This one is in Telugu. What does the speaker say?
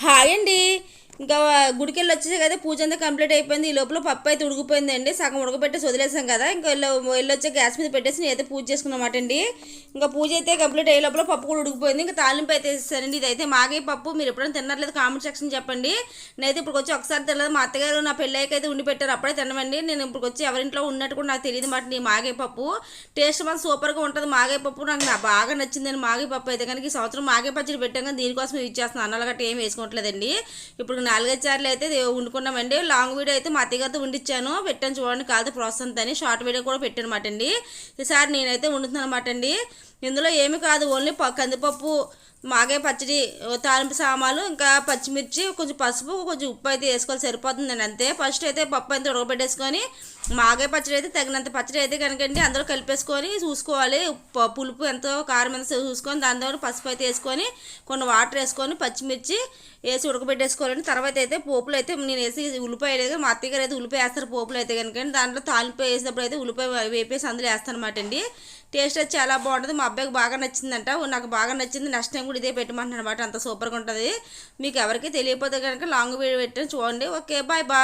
హాయ్ అండి ఇంకా గుడికెళ్ళి వచ్చేసి కదా పూజ అంతా కంప్లీట్ అయిపోయింది. ఈ లోపల పప్పు అయితే ఉడికిపోయిందండి. సగం ఉడకబెట్టేసి వదిలేసాం కదా. ఇంకా వెళ్ళి వెళ్ళి వచ్చే గ్యాస్ మీద పెట్టేసి నేనైతే పూజ చేసుకున్నమాట అండి. ఇంకా పూజ అయితే కంప్లీట్ అయ్యే లోపల పప్పు కూడా ఉడికిపోయింది. ఇంకా తాలింపు అయితే వేసేసారండి ఇదైతే మాగే పప్పు. మీరు ఎప్పుడైనా తిన్నట్లేదు కామెంట్ సెక్షన్ చెప్పండి. నేనైతే ఇప్పుడు వచ్చి ఒకసారి తినలేదు. మా అత్తగారు నా పెళ్ళైకి అయితే ఉండి పెట్టారు. అప్పుడే తినమండి. నేను ఇప్పుడు వచ్చి ఎవరింట్లో ఉన్నట్టు కూడా నాకు తెలియదు మాట నీ మాగే పప్పు. టేస్ట్ మాత్రం సూపర్గా ఉంటుంది. మాగే పప్పు నాకు నా బాగా నచ్చిందండి మాగే పప్పు అయితే. కనుక ఈ సంవత్సరం మాగే పచ్చడి పెట్టాం కానీ దీనికోసం యూజ్ చేస్తున్నాను. అన్నలు గట్ట ఏం వేసుకోవట్లేదండి. ఇప్పుడు నాలుగైదు సార్లు అయితే వండుకున్నామండి. లాంగ్ వీడియో అయితే మా అత్తగారితో వండిచ్చాను. పెట్టాను చూడండి కాదు ప్రాసెస్ అని. షార్ట్ వీడియో కూడా పెట్టాను అండి. ఈసారి నేనైతే వండుతున్నాను అనమాట అండి. ఇందులో ఏమి కాదు ఓన్లీ కందిపప్పు మాగే పచ్చడి తాలింపు సామాలు ఇంకా పచ్చిమిర్చి కొంచెం పసుపు కొంచెం ఉప్పు అయితే వేసుకోవాలి సరిపోతుందండి అంతే. ఫస్ట్ అయితే పప్పు అయితే ఉడకబెట్టేసుకొని మాగే పచ్చడి అయితే తగినంత పచ్చడి అయితే కనుకండి అందరూ కలిపేసుకొని చూసుకోవాలి. పులుపు ఎంతో కారం ఎంత చూసుకొని దాని ద్వారా పసుపు అయితే వేసుకొని కొన్ని వాటర్ వేసుకొని పచ్చిమిర్చి వేసి ఉడకబెట్టేసుకోవాలండి. తర్వాత అయితే పోపులు అయితే నేను వేసి ఉల్లిపాయ లేదు మా అత్తయ్య గారు అయితే ఉల్లిపాయ వేస్తారు పోపులు అయితే కనుకండి దాంట్లో తాలింపు వేసినప్పుడు అయితే ఉల్లిపాయ వేపేసి అందులో వేస్తాను అనమాట అండి. టేస్ట్ అయితే చాలా బాగుంటుంది. మా అబ్బాయికి బాగా నచ్చిందంట. నాకు బాగా నచ్చింది నెక్స్ట్ టైం కూడా ఇదే పెట్టమంటున్నాను అనమాట అంత సూపర్గా ఉంటుంది. మీకు ఎవరికి తెలియకపోతే కనుక లాంగ్ వీడియో పెట్టిన చూడండి. Okay bye bye.